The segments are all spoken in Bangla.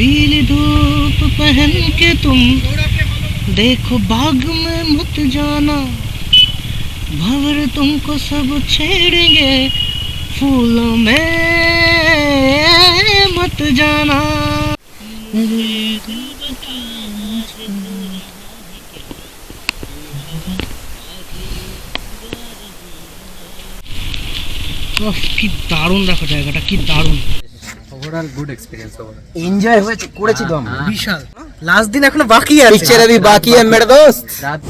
पीली धूप पहन के तुम देखो बाग में मत जाना भंवर तुमको सब छेड़ेंगे फूलों में मत जाना উফ, কি দারুণ দেখো জায়গাটা কি দারুণ overall good experience overall enjoy হয়েছে করেছি তো আমরা। হ্যাঁ, হ্যাঁ। বিশাল। লাস্ট দিন এখনও বাকি আছে। পিকচার বাকি রাত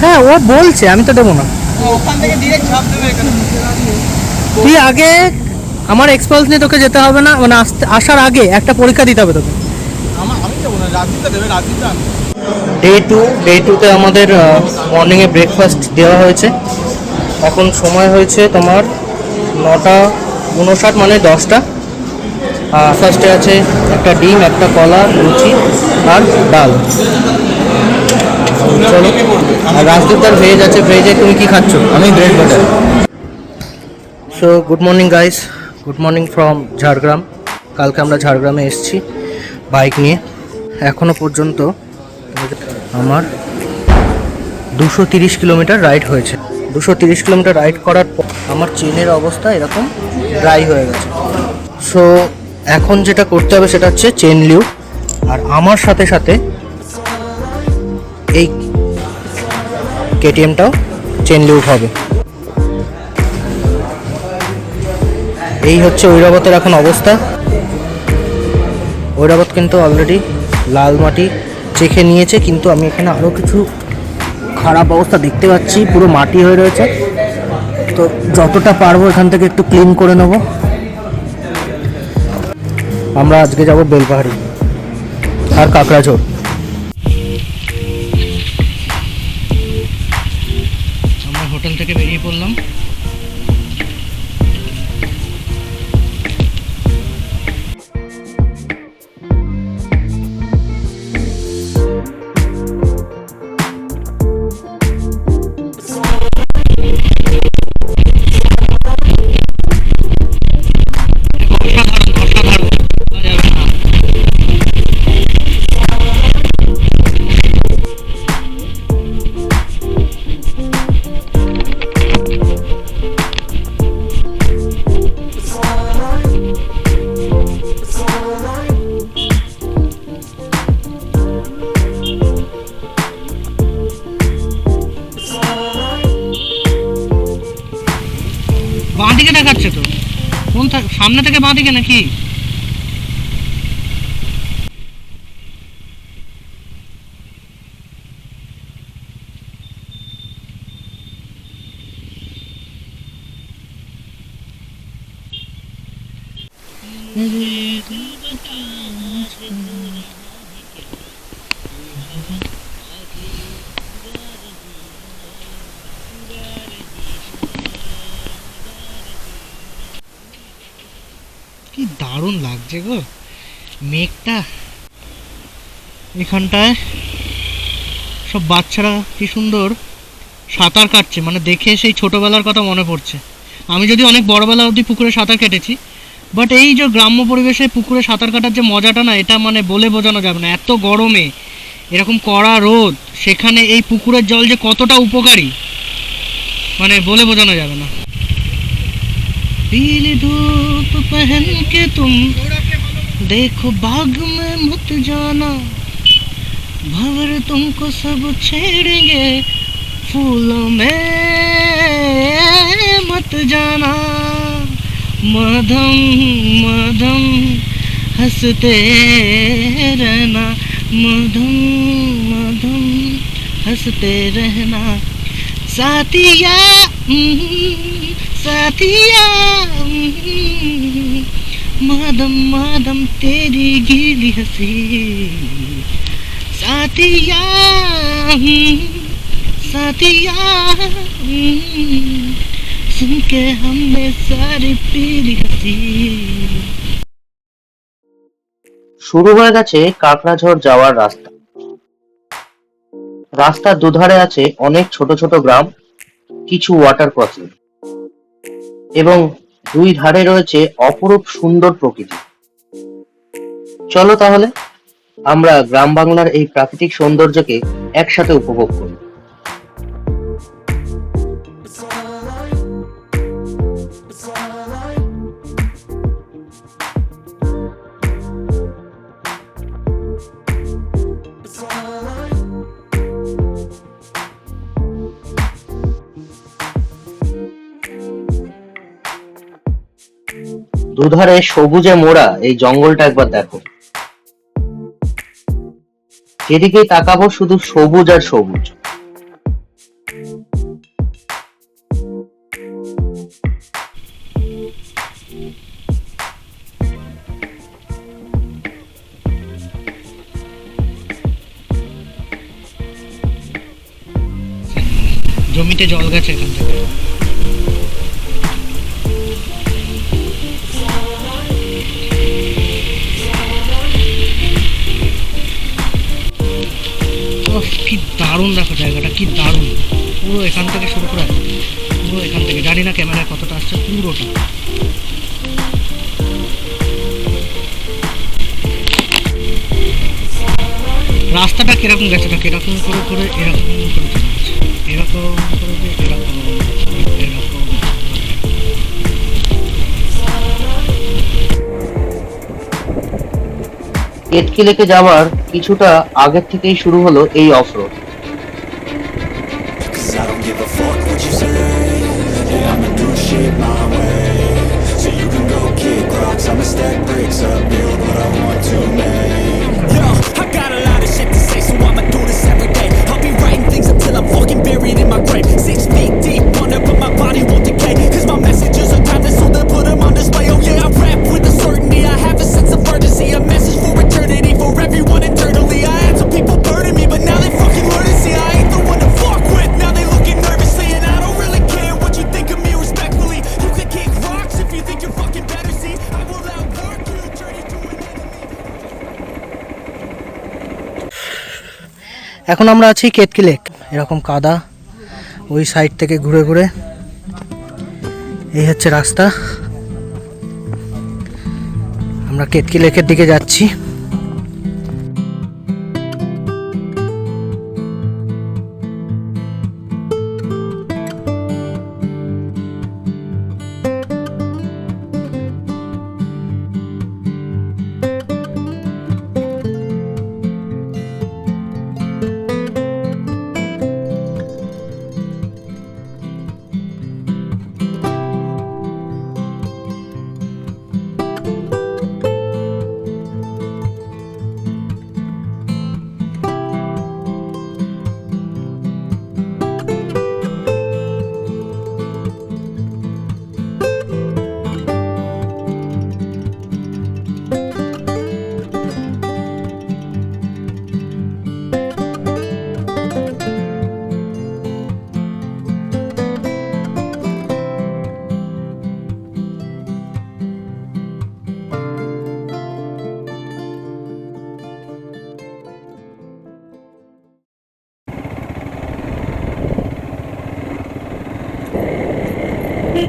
হ্যাঁ ও বলছে আমি তো দেবো না। তুই আগে আমার এক্সপালস নিয়ে তোকে যেতে হবে না মানে আসার আগে একটা পরীক্ষা দিতে হবে তোকে। আমি দেবো না দেবে ডে টু ডে টুতে আমাদের মর্নিংয়ে ব্রেকফাস্ট দেওয়া হয়েছে। এখন সময় হয়েছে তোমার নটা উনষাট মানে দশটা। ফার্স্টে আছে একটা ডিম একটা কলা লুচি আর ডাল। চলো আর রাজদীপদার ভেজ আছে। ভেজে তুমি কি খাচ্ছ? আমি bread butter so good morning guys good morning from Jhargram কালকে আমরা ঝাড়গ্রামে এসেছি বাইক নিয়ে। এখনও পর্যন্ত আমার দুশো তিরিশ কিলোমিটার রাইড হয়েছে। দুশো তিরিশ কিলোমিটার রাইড করার পর আমার চেনের অবস্থা এরকম ড্রাই হয়ে গেছে। সো এখন যেটা করতে হবে সেটা হচ্ছে চেন লিউ। আর আমার সাথে সাথে এই কেটিএমটাও চেন লিউ হবে। এই হচ্ছে ঐরাবতের এখন অবস্থা। ঐরাবত কিন্তু অলরেডি লাল মাটি চেখে নিয়েছে, কিন্তু আমি এখানে আরও কিছু খারাপ অবস্থা দেখতে পাচ্ছি, পুরো মাটি হয়ে রয়েছে। তো যতটা পারব এখান থেকে একটু ক্লিন করে নেব। আমরা আজকে যাব বেলপাহাড়ি আর কাকড়াঝোড় আমরা হোটেল থেকে বেরিয়ে পড়লাম। বাঁ দিকে দেখাচ্ছে তো। কোন সামনে থেকে বাঁ দিকে নাকি কি দারুণ লাগছে গো মেঘটা এখানটায় সব বাচ্চারা কি সুন্দর সাঁতার কাটছে মানে দেখে সেই ছোটোবেলার কথা মনে পড়ছে আমি যদি অনেক বড়বেলা অবধি পুকুরে সাঁতার কেটেছি বাট এই যে গ্রাম্য পরিবেশে পুকুরে সাঁতার কাটার যে মজাটা না এটা মানে বলে বোঝানো যাবে না এত গরমে এরকম কড়া রোদ সেখানে এই পুকুরের জল যে কতটা উপকারী মানে বলে বোঝানো যাবে না पीली धूप पहन के तुम देखो बाग में मत जाना भंवर तुमको सब छेड़ेंगे। फूलों में मत जाना। मधम मधम हँसते रहना। मधम मधम हँसते रहना। साथिया हम्म, साथिया हम्म, मादम मादम तेरी गीली हँसी। साथिया हम्म, साथिया हम्म, सुन के हमने सारी पीली हंसी শুরু হয়ে গেছে কাকড়াঝড় যাওয়ার রাস্তা রাস্তার দুধারে আছে অনেক ছোট ছোট গ্রাম কিছু ওয়াটার ক্রসিং এবং দুই ধারে রয়েছে অপরূপ সুন্দর প্রকৃতি চলো তাহলে আমরা গ্রাম বাংলার এই প্রাকৃতিক সৌন্দর্যকে একসাথে উপভোগ করি। দুধারে সবুজে মোড়া এই জঙ্গলটা একবার দেখো। যেদিকে তাকাবো শুধু সবুজ আর সবুজ। জমিতে জল গেছে। দারুণ দেখো জায়গাটা কি দারুণ। পুরো এখান থেকে শুরু করে, পুরো এখান থেকে, জানি না ক্যামেরায় কতটা আসছে, পুরোটা। রাস্তাটা কীরকম গেছে না কীরকম করে করে এরকম করে এরকম করে যে এরকম এরকম যাওয়ার কিছুটা আগের থেকেই শুরু হলো এই অফরোড। এখন আমরা আছি কেতকি লেক। এরকম কাদা ওই সাইড থেকে ঘুরে ঘুরে। এই হচ্ছে রাস্তা। আমরা কেতকি লেকের দিকে যাচ্ছি।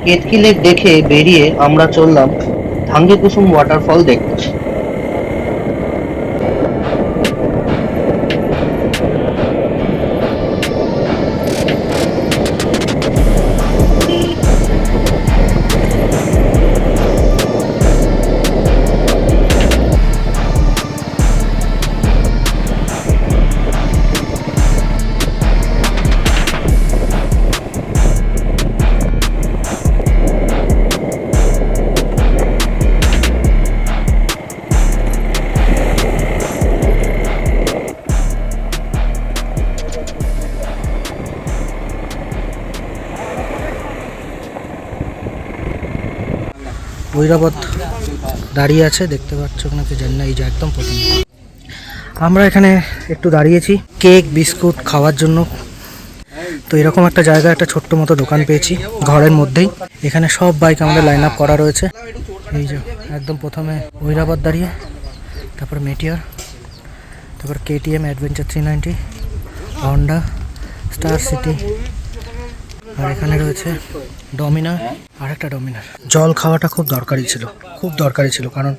কেতকি লেক দেখে বেরিয়ে আমরা চললাম থাঙ্গিকুসুম ওয়াটারফল দেখতে। ঐরাবত দাঁড়িয়ে আছে, দেখতে পাচ্ছ নাকি জানি না, এই যে একদম প্রথম। আমরা এখানে একটু দাঁড়িয়েছি, কেক, বিস্কুট খাওয়ার জন্য। তো এরকম একটা জায়গা একটা ছোট্ট মতো দোকান পেয়েছি, ঘরের মধ্যেই। এখানে সব বাইক আমাদের লাইন আপ করা রয়েছে। এই যে, একদম প্রথমে ঐরাবত দাঁড়িয়ে, তারপর মেটিয়ার, তারপর KTM adventure three ninety, Honda, star city. আর এখানে রয়েছে ডমিনার আর একটা ডমিনার। জল খাওয়াটা খুব দরকারি ছিল খুব দরকারি ছিল কারণ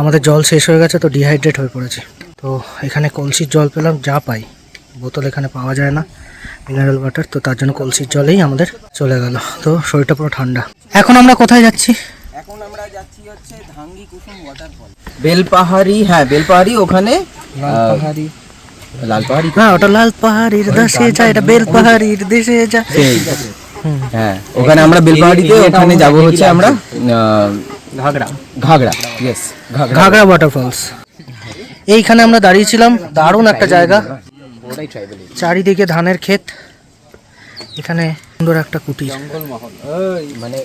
আমাদের জল শেষ হয়ে গেছে তো ডিহাইড্রেট হয়ে পড়েছে। তো এখানে কলসির জল পেলাম যা পাই। বোতল এখানে পাওয়া যায় না মিনারেল ওয়াটার তো তার জন্য কলসির জলেই আমাদের চলে গেল। তো শরীরটা পুরো ঠান্ডা। এখন আমরা কোথায় যাচ্ছি? এখন আমরা যাচ্ছি হচ্ছে ধাঙ্গি কুসুম ওয়াটারফল বেলপাহাড়ি হ্যাঁ বেলপাহাড়ি ওখানে পাহাড়ি লালপাহাড়ি না ওটা লাল পাহাড়ির দেশে যায় এটা বেল পাহাড়ির দেশে যায়। সেই। হ্যাঁ ওখানে আমরা বেলপাহাড়িতে ওখানে যাব হচ্ছে আমরা ঘাগড়া। ঘাগড়া ইয়েস ঘাগড়া। ঘাগড়া ওয়াটারফলস এইখানে আমরা দাঁড়িয়েছিলাম দারুণ একটা জায়গা। চারিদিকে ধানের ক্ষেত। এখানে সুন্দর একটা কুটির। মানে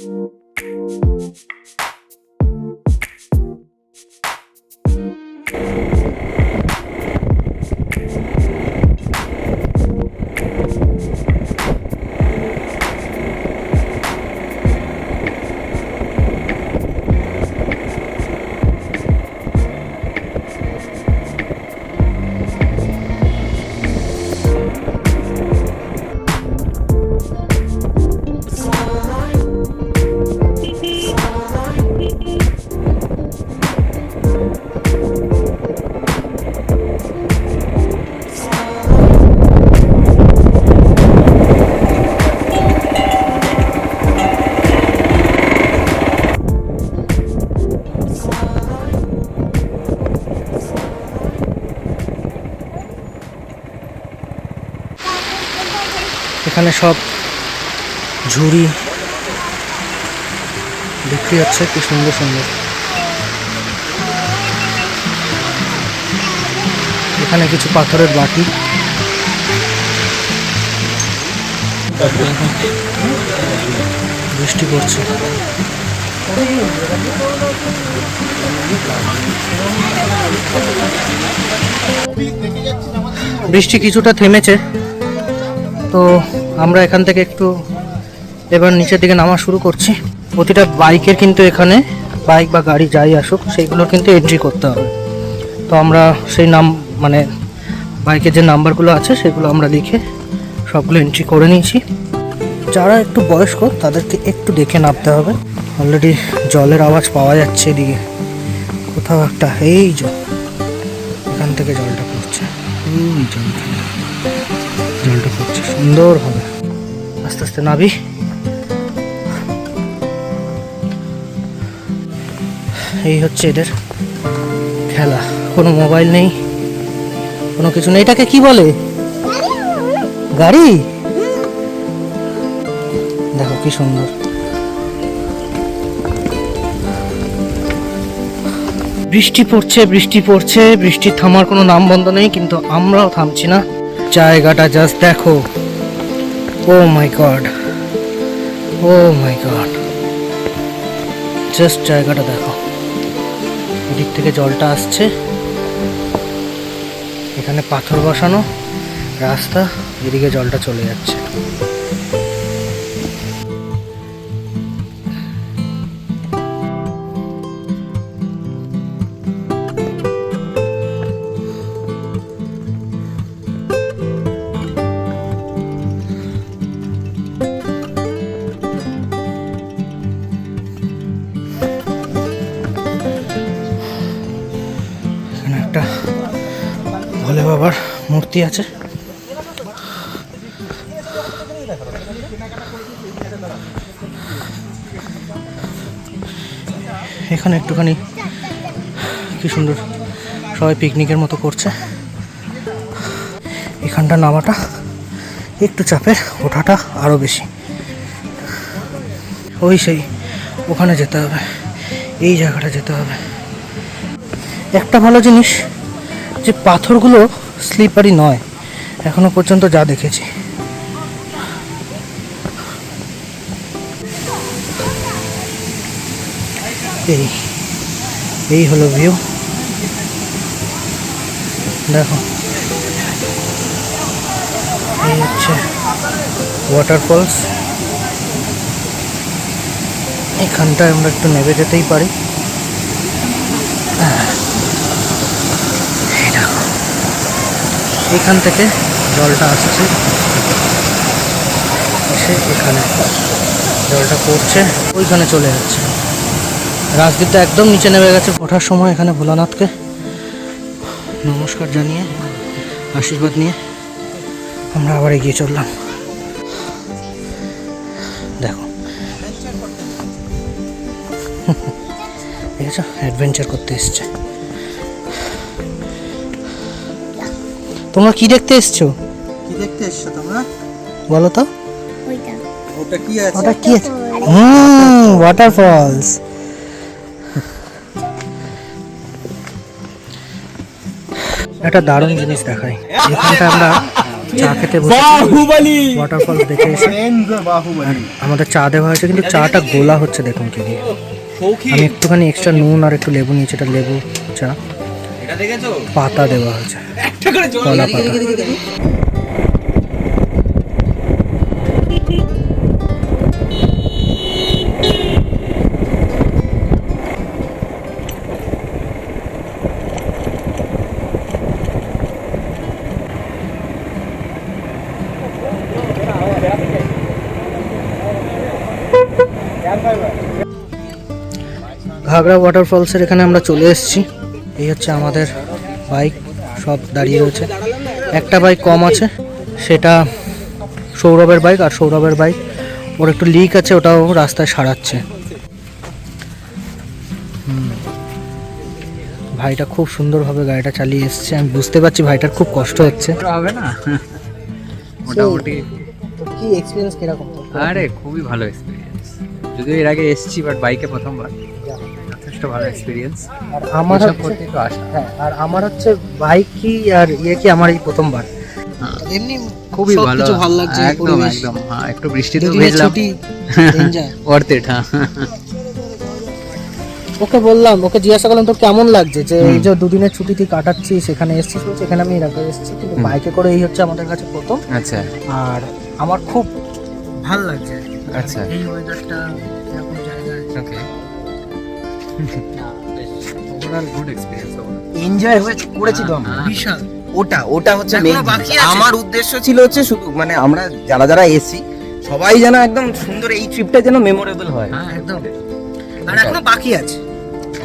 অনেক সুন্দর এখানে সব ঝুড়ি বিক্রি হচ্ছে, কি সুন্দর সুন্দর। এখানে কিছু পাথরের বাটি। বৃষ্টি পড়ছে। বৃষ্টি কিছুটা থেমেছে, তো আমরা এখান থেকে একটু এবার নিচের দিকে নামা শুরু করছি। প্রতিটা বাইকের কিন্তু এখানে বাইক বা গাড়ি যাই আসুক, সেইগুলোর কিন্তু এন্ট্রি করতে হবে। তো আমরা সেই নাম মানে বাইকের যে নাম্বারগুলো আছে, সেগুলো আমরা লিখে সবগুলো এন্ট্রি করে নিয়েছি। যারা একটু বয়স্ক, তাদেরকে একটু দেখে নামতে হবে। অলরেডি জলের আওয়াজ পাওয়া যাচ্ছে এদিকে। কোথাও একটা, এই জল এখান থেকে জলটা পড়ছে। জলটা সুন্দর হবে। আস্তে আস্তে নাবি। এই হচ্ছে এদের খেলা। কোনো মোবাইল নেই, কোনো কিছু নেই। এটাকে কি বলে? গাড়ি? দেখো কি সুন্দর। বৃষ্টি পড়ছে বৃষ্টি পড়ছে। বৃষ্টি থামার কোনো নাম বন্ধ নেই, কিন্তু আমরাও থামছি না। জায়গাটা জাস্ট দেখো। Oh my god. Oh my god. Just জায়গাটা দেখো। এদিক থেকে জলটা আসছে। এখানে পাথর বসানো। রাস্তা। এদিকে জলটা চলে যাচ্ছে। ভোলে বাবার মূর্তি আছে। এখানে একটুখানি কি সুন্দর সবাই পিকনিকের মতো করছে। এখানটা নামাটা একটু চাপের, ওঠাটা আরও বেশি। ওই সেই, ওখানে যেতে হবে। এই জায়গাটা যেতে হবে। একটা ভালো জিনিস যে পাথরগুলো স্লিপারি নয়, এখনও পর্যন্ত যা দেখেছি। এই এই হলো ভিউ দেখো। এই হচ্ছে ওয়াটারফলস এখানটায় আমরা একটু নেমে যেতেই পারি এই দেখো এখান থেকে জলটা আসছে। এসে এখানে জলটা পড়ছে, ওইখানে চলে যাচ্ছে। রাজদীপটা একদম নিচে নেমে গেছে। ওঠার সময় এখানে ভোলানাথকে নমস্কার জানিয়ে, আশীর্বাদ নিয়ে আমরা আবার এগিয়ে চললাম। দেখো। দেখেছ? অ্যাডভেঞ্চার করতে এসছে। তোমরা কি দেখতে এসছো? কি দেখতে এসছো তোমরা? বলো তো। ওটা কি আছে? ওটা কি আছে? হুম ওয়াটারফলস একটা দারুণ জিনিস দেখাই। এখানটা আমরা চা খেতে বসেছি। ওয়াটারফলস দেখে এসে। আমাদের চা দেওয়া হয়েছে কিন্তু চাটা গোলা হচ্ছে দেখুন কি আমি একটুখানি এক্সট্রা নুন আর একটু লেবু নিয়েছি এটা লেবু চা। পাতা দেওয়া হয়েছে। কলা পাতা। ঘাগড়া ওয়াটারফলসের এখানে আমরা চলে এসেছি। এই হচ্ছে আমাদের বাইক সব দাঁড়িয়ে রয়েছে। একটা বাইক কম আছে সেটা সৌরভের বাইক আর সৌরভের বাইক। ওর একটু লিক আছে ওটাও রাস্তায় সারাচ্ছে। ভাইটা খুব সুন্দরভাবে গাড়িটা চালিয়ে এসছে। আমি বুঝতে পারছি ভাইটার খুব কষ্ট হচ্ছে। হবে না? মোটামুটি কি এক্সপিরিয়েন্স কীরকম? আরে খুবই ভালো এক্সপিরিয়েন্স যদিও এর আগে এসেছি বাট বাইকে প্রথমবার। যথেষ্ট ভালো এক্সপিরিয়েন্স আর আমার তো আসা। হ্যাঁ আর আমার হচ্ছে বাইক কি আর ইয়ে কি আমার এই প্রথমবার। এমনি খুবই ভালো। কিছু ভালো লাগছে একদম একদম। হ্যাঁ একটু বৃষ্টিতে দুদিনের ভেজলাম। ছুটি enjoy। ওয়ার্থ ইট হ্যাঁ। ওকে বললাম ওকে জিজ্ঞাসা করলাম তো কেমন লাগছে? যে এই যে দুদিনের ছুটি তুই কাটাচ্ছি সেখানে এসেছিস বলছে, এখানে আমি এর আগে এসেছি কিন্তু বাইকে করে এই হচ্ছে আমাদের কাছে প্রথম। আচ্ছা। আর আমার খুব ভালো লাগছে। আচ্ছা। এই ওয়েদারটা এরকম জায়গায় ওকে ওভারঅল গুড এক্সপিরিয়েন্স এনজয় হয়েছে করেছি তো আমরা বিশাল ওটা ওটা হচ্ছে এখনো main বাকি জিনিস। আছে। আমার উদ্দেশ্য ছিল হচ্ছে শুধু মানে আমরা যারা যারা এসি সবাই যেন একদম সুন্দর এই ট্রিপটা যেন মেমোরেবল হয় হ্যাঁ একদম আর এখনো বাকি আছে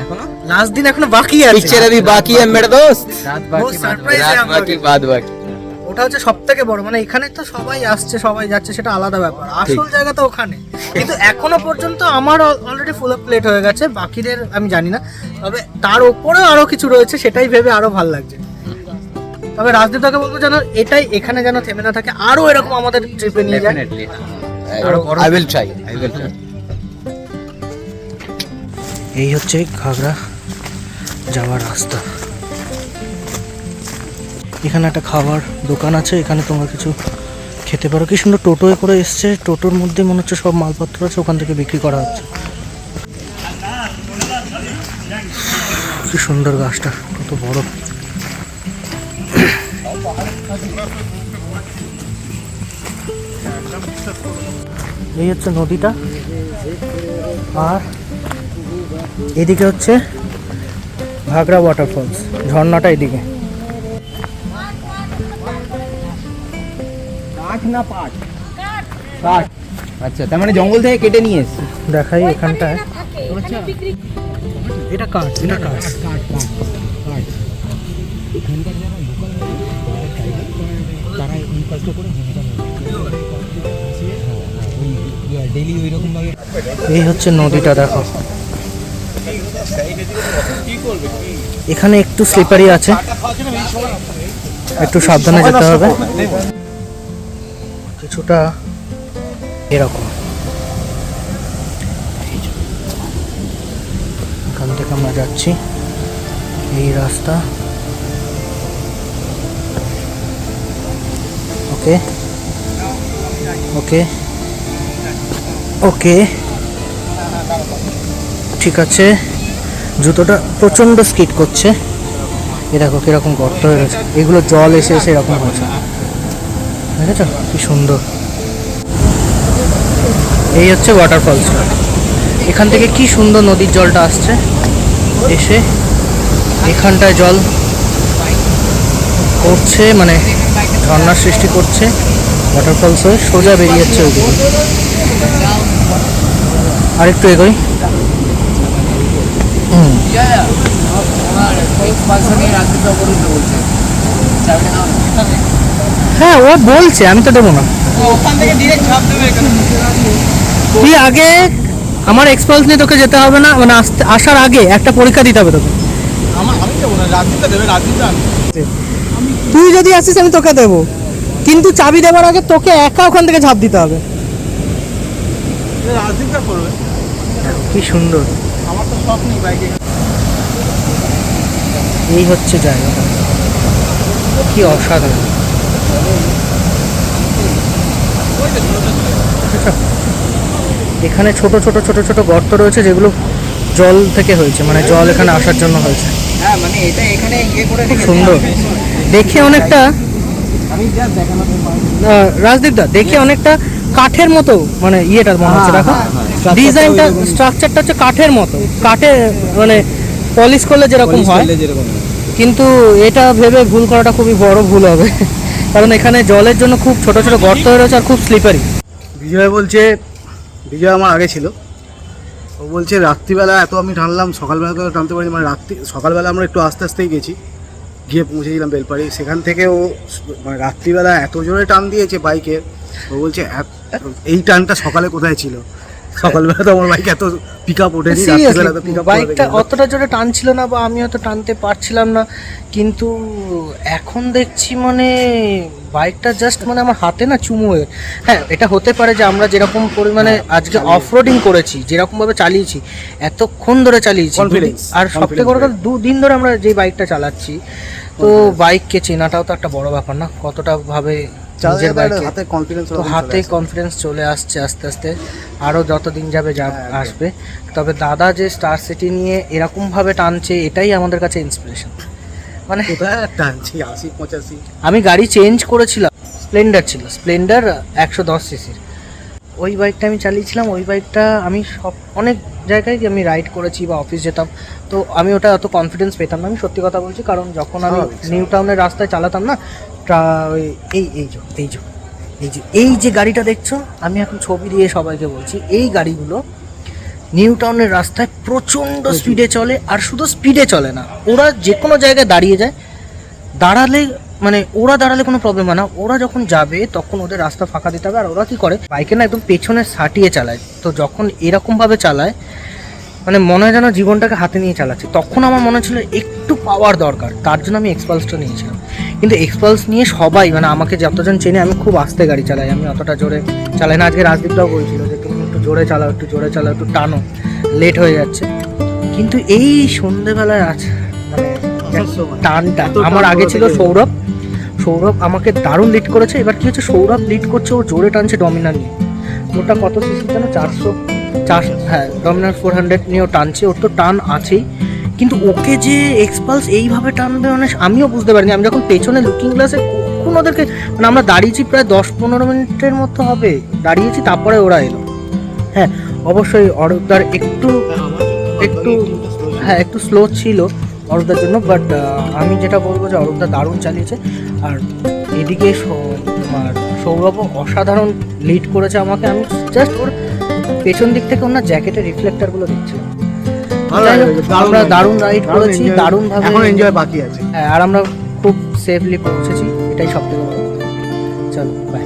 এখনো লাস্ট দিন এখনো বাকি আছে পিকচার अभी বাকি है मेरे दोस्त রাত ও বাকি সারপ্রাইজ রাত বাকি বাদ বাকি ওটা হচ্ছে সব থেকে বড় মানে এখানে তো সবাই আসছে সবাই যাচ্ছে সেটা আলাদা ব্যাপার। আসল জায়গা তো ওখানে। কিন্তু এখনও পর্যন্ত আমার অলরেডি ফুল প্লেট হয়ে গেছে বাকিদের আমি জানি না। তবে তার উপরেও আরও কিছু রয়েছে সেটাই ভেবে আরও ভালো লাগছে। তবে রাজদীপ দাকে বলব যেন এটাই এখানে যেন থেমে না থাকে আরও এরকম আমাদের ট্রিপে নিয়ে যায়। I will try I will try এই হচ্ছে ঘাগড়া যাওয়ার রাস্তা। এখানে একটা খাবার দোকান আছে, এখানে তোমরা কিছু খেতে পারো। কি সুন্দর টোটোয় করে এসছে। টোটোর মধ্যে মনে হচ্ছে সব মালপত্র আছে, ওখান থেকে বিক্রি করা হচ্ছে। কি সুন্দর গাছটা, কত বড়। এই হচ্ছে নদীটা। আর এদিকে হচ্ছে ঘাগড়া ওয়াটারফলস ঝর্ণাটা এদিকে। না পাট। কাঠ। আচ্ছা তার মানে জঙ্গল থেকে কেটে নিয়ে এসছি। দেখাই এখানটায়। এটা কাঠ এটা কাঠ। ডেলি ওই রকম ভাবে এই হচ্ছে নদীটা দেখো। এখানে একটু স্লিপারি আছে। একটু সাবধানে যেতে হবে। কিছুটা এরকম। এখান থেকে আমরা যাচ্ছি। এই রাস্তা। ওকে। ওকে। ওকে। ঠিক আছে। জুতোটা প্রচণ্ড স্কিট করছে। এ দেখো কীরকম গর্ত হয়ে গেছে এগুলো জল এসে এসে এরকম হয়েছে। দেখেছ? কি সুন্দর। এই হচ্ছে ওয়াটারফলসটা এখান থেকে কি সুন্দর নদীর জলটা আসছে? এসে এখানটায় জল করছে মানে ঝর্ণার সৃষ্টি করছে। ওয়াটারফলস হয়ে সোজা বেরিয়ে যাচ্ছে ওইদিকে। আর একটু এগোই। হুম। হ্যাঁ ও বলছে আমি তো দেবো না। তুই আগে আমার এক্সপালস নিয়ে তোকে যেতে হবে না মানে আসতে আসার আগে একটা পরীক্ষা দিতে হবে তোকে। তুই যদি আসিস আমি তোকে দেবো। কিন্তু চাবি দেওয়ার আগে তোকে একা ওখান থেকে ঝাঁপ দিতে হবে। কি সুন্দর। এই হচ্ছে জায়গাটা। কি অসাধারণ? এখানে ছোট ছোট ছোট ছোট গর্ত রয়েছে যেগুলো জল থেকে হয়েছে মানে জল এখানে আসার জন্য হয়েছে। হ্যাঁ মানে ইয়ে খুব সুন্দর। দেখে অনেকটা রাজদীপদা দেখে অনেকটা কাঠের মতো মানে ইয়েটা মনে হচ্ছে দেখো। ডিজাইনটা স্ট্রাকচারটা হচ্ছে কাঠের মতো। কাঠে মানে পলিশ করলে যেরকম হয়। কিন্তু এটা ভেবে ভুল করাটা খুবই বড় ভুল হবে। কারণ এখানে জলের জন্য খুব ছোট ছোট গর্ত হয়ে রয়েছে আর খুব স্লিপারি বিজয় বলছে, বিজয় আমার আগে ছিল। ও বলছে, রাত্রিবেলা এত আমি টানলাম, সকালবেলা তো টানতে পারিনি। মানে রাত্রি, সকালবেলা আমরা একটু আস্তে আস্তেই গেছি। গিয়ে পৌঁছেছিলাম বেলপাড়ি। সেখান থেকে ও মানে রাত্রিবেলা এত জোরে টান দিয়েছে বাইকের ও বলছে এই টানটা সকালে কোথায় ছিল? সকালবেলা তো আমার বাইক এত পিক আপ ওঠেনি বাইকটা অতটা জোরে টানছিল না বা আমি হয়তো টানতে পারছিলাম না কিন্তু এখন দেখছি মানে বাইকটা জাস্ট মানে আমার হাতে না চুমু হয়ে হ্যাঁ এটা হতে পারে যে আমরা যেরকম পরিমাণে আজকে অফ রোডিং করেছি যেরকম ভাবে চালিয়েছি এতক্ষণ ধরে চালিয়েছি আর সব থেকে বড় কথা দুদিন ধরে আমরা যে বাইকটা চালাচ্ছি তো বাইককে চেনাটাও তো একটা বড় ব্যাপার না কতটা ভাবে নিজের বাইকে হাতে কনফিডেন্স তো হাতে কনফিডেন্স চলে আসছে আস্তে আস্তে আরও যতদিন যাবে যা আসবে। তবে দাদা যে স্টার সিটি নিয়ে এরকমভাবে টানছে এটাই আমাদের কাছে ইন্সপিরেশন মানে টানছি? আশি পঁচাশি। আমি গাড়ি চেঞ্জ করেছিলাম স্প্লেন্ডার ছিল। স্প্লেন্ডার একশো দশ সিসির ওই বাইকটা আমি চালিয়েছিলাম ওই বাইকটা আমি সব অনেক জায়গায় আমি রাইড করেছি বা অফিস যেতাম। তো আমি ওটা অত কনফিডেন্স পেতাম না আমি সত্যি কথা বলছি কারণ যখন আমি নিউ টাউনের রাস্তায় চালাতাম না এই এই যে এই যে এই যে এই যে গাড়িটা দেখছ আমি এখন ছবি দিয়ে সবাইকে বলছি এই গাড়িগুলো নিউ টাউনের রাস্তায় প্রচণ্ড স্পিডে চলে আর শুধু স্পিডে চলে না ওরা যে কোনো জায়গায় দাঁড়িয়ে যায় দাঁড়ালে মানে ওরা দাঁড়ালে কোনো প্রবলেম হয় না। ওরা যখন যাবে, তখন ওদের রাস্তা ফাঁকা দিতে হবে। আর ওরা কি করে? বাইকে না একদম পেছনে সাটিয়ে চালায়। তো যখন এরকমভাবে চালায় মানে মনে হয় যেন জীবনটাকে হাতে নিয়ে চালাচ্ছে। তখন আমার মনে ছিল একটু পাওয়ার দরকার। তার জন্য আমি এক্সপালসটা নিয়েছিলাম। কিন্তু এক্সপালস নিয়ে সবাই মানে আমাকে যতজন চেনে, আমি খুব আস্তে গাড়ি চালাই। আমি অতটা জোরে চালাই না। আজকে রাজদীপটাও বলছিল যে, তুমি একটু জোরে চালাও, একটু জোরে চালাও, একটু টানো। লেট হয়ে যাচ্ছে। কিন্তু এই সন্ধেবেলায় মানে টানটা। আমার আগে ছিল সৌরভ। সৌরভ আমাকে দারুণ লিড করেছে। এবার কি হচ্ছে? সৌরভ লিড করছে ও জোরে টানছে ডমিনার নিয়ে। ওটা কত সিসি যেন চারশো চার হ্যাঁ ডমিনার ফোর হান্ড্রেড নিয়েও টানছে। ওর তো টান আছেই। কিন্তু ওকে যে এক্সপালস এইভাবে টানবে মানে আমিও বুঝতে পারিনি। আমি যখন পেছনে লুকিং গ্লাসে কখন ওদেরকে মানে আমরা দাঁড়িয়েছি প্রায় দশ পনেরো মিনিটের মতো হবে। দাঁড়িয়েছি তারপরে ওরা এলো। হ্যাঁ অবশ্যই অরূপদার একটু একটু হ্যাঁ একটু স্লো ছিল। অরূপদার জন্য বাট আমি যেটা বলব যে অরূপদা দারুণ চালিয়েছে। আর এদিকে তোমার সৌরভও অসাধারণ লিড করেছে আমাকে। আমি জাস্ট ওর পেছন দিক থেকে ওনার জ্যাকেটের রিফ্লেক্টারগুলো দেখছিলাম। আমরা দারুণ রাইড করেছি দারুণ ভাবে এখন এনজয় বাকি আছে। হ্যাঁ আর আমরা খুব সেফলি পৌঁছেছি এটাই সব থেকে বড়। চলো বাই